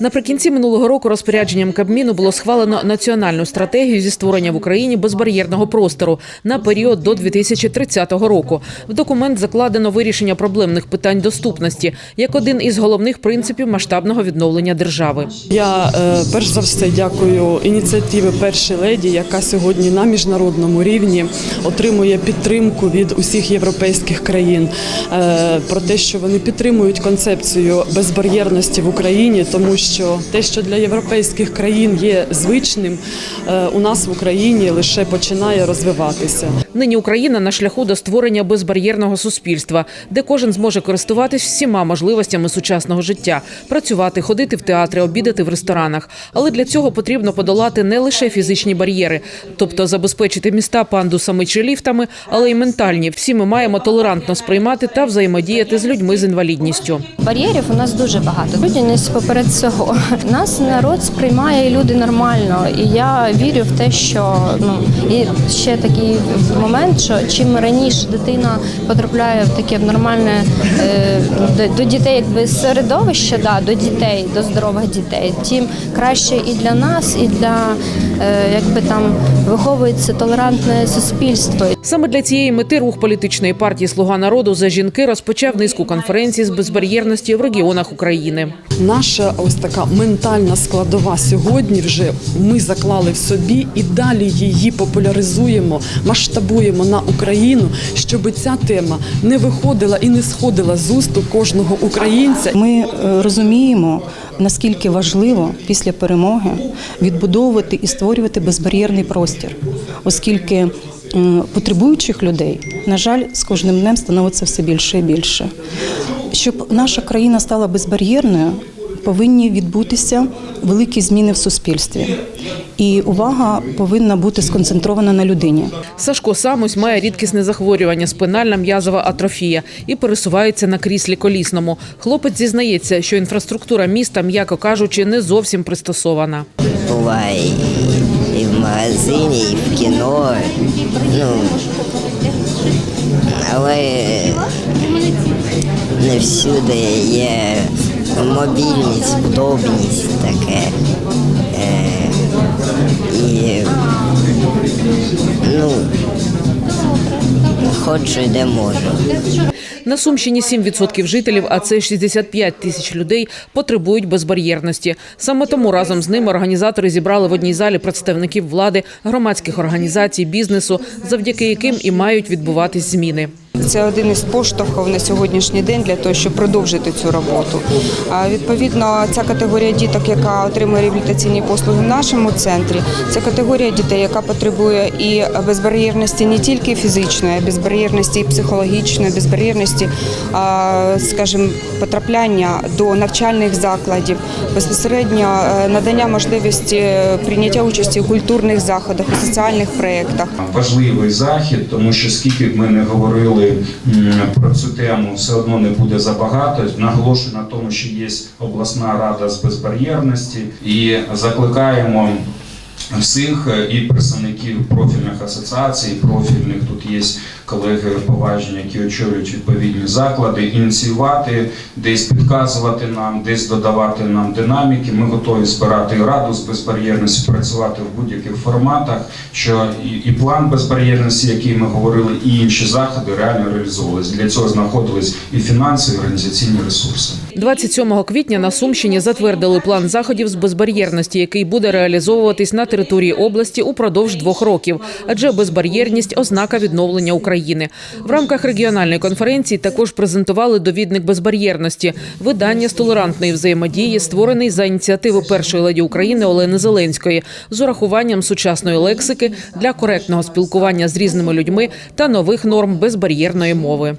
Наприкінці минулого року розпорядженням Кабміну було схвалено національну стратегію зі створення в Україні безбар'єрного простору на період до 2030 року. В документ закладено вирішення проблемних питань доступності як один із головних принципів масштабного відновлення держави. Я е, перш за все дякую ініціативи першої леді, яка сьогодні на міжнародному рівні отримує підтримку від усіх європейських країн е, про те, що вони підтримують концепцію безбар'єрності в Україні, тому що те, що для європейських країн є звичним, е, у нас в Україні лише починає розвиватися. Нині Україна на шляху до створення безбар'єрного суспільства, де кожен зможе користуватись всіма можливостями сучасного життя, працювати, ходити в театри, обідати в ресторанах. Але для цього потрібно подолати не лише фізичні бар'єри, тобто забезпечити міста пандусами чи ліфтами, але й ментальні. Всі ми маємо толерантно сприймати та взаємодіяти з людьми з інвалідністю. Бар'єрів у нас дуже багато. Людяність поперед цього. Нас народ сприймає і люди нормально. І я вірю в те, що ну і ще такий момент, що чим раніше дитина потрапляє в таке нормальне е, до, до дітей, якби середовище, да, до дітей, до здорових дітей, тим краще і для нас, і для е, якби там виховується толерантне суспільство. Саме для цієї мети рух політичної партії Слуга народу за жінки розпочав низку конференцій з безбар'єрності в регіонах України. Наша ось така ментальна складова сьогодні вже ми заклали в собі і далі її популяризуємо, масштабуємо на Україну, щоб ця тема не виходила і не сходила з усту кожного українця. Ми е, розуміємо, наскільки важливо після перемоги відбудовувати і створювати безбар'єрний простір, оскільки е, потребуючих людей, на жаль, з кожним днем становиться все більше і більше. Щоб наша країна стала безбар'єрною, повинні відбутися великі зміни в суспільстві. І увага повинна бути сконцентрована на людині. Сашко Самось має рідкісне захворювання спинальна м'язова атрофія і пересувається на кріслі колісному. Хлопець зізнається, що інфраструктура міста, м'яко кажучи, не зовсім пристосована. буває і в магазині, і в кіно. Ну, але не всюди є мобільність, удобність таке. Е, і ну, ходжу де можу. На Сумщині 7% жителів, а це 65 тисяч людей, потребують безбар'єрності. Саме тому разом з ними організатори зібрали в одній залі представників влади, громадських організацій, бізнесу, завдяки яким і мають відбуватись зміни. Це один із поштовхів на сьогоднішній день для того, щоб продовжити цю роботу. Відповідно, ця категорія діток, яка отримує реабілітаційні послуги в нашому центрі, це категорія дітей, яка потребує і безбар'єрності не тільки фізичної, а безбар'єрності і психологічної, безбар'єрності, скажімо, потрапляння до навчальних закладів, безпосередньо е, надання можливості е, прийняття участі у культурних заходах, у соціальних проєктах. важливий захід, тому що скільки б ми не говорили про цю тему, все одно не буде забагато. Наголошую на тому, що є обласна рада з безбар'єрності і закликаємо. Всіх е, і представників профільних асоціацій, профільних тут є колеги поважні, які очолюють відповідні заклади, ініціювати, десь підказувати нам, десь додавати нам динаміки. Ми готові збирати раду з безбар'єрності, працювати в будь-яких форматах. Що і, і план безбар'єрності, який ми говорили, і інші заходи реально реалізовувалися. Для цього знаходились і фінансові, і організаційні ресурси. 27 квітня на Сумщині затвердили план заходів з безбар'єрності, який буде реалізовуватись на території області упродовж двох років, адже безбар'єрність ознака відновлення України. В рамках регіональної конференції також презентували довідник безбар'єрності, видання з толерантної взаємодії, створений за ініціативи першої леді України Олени Зеленської, з урахуванням сучасної лексики для коректного спілкування з різними людьми та нових норм безбар'єрної мови.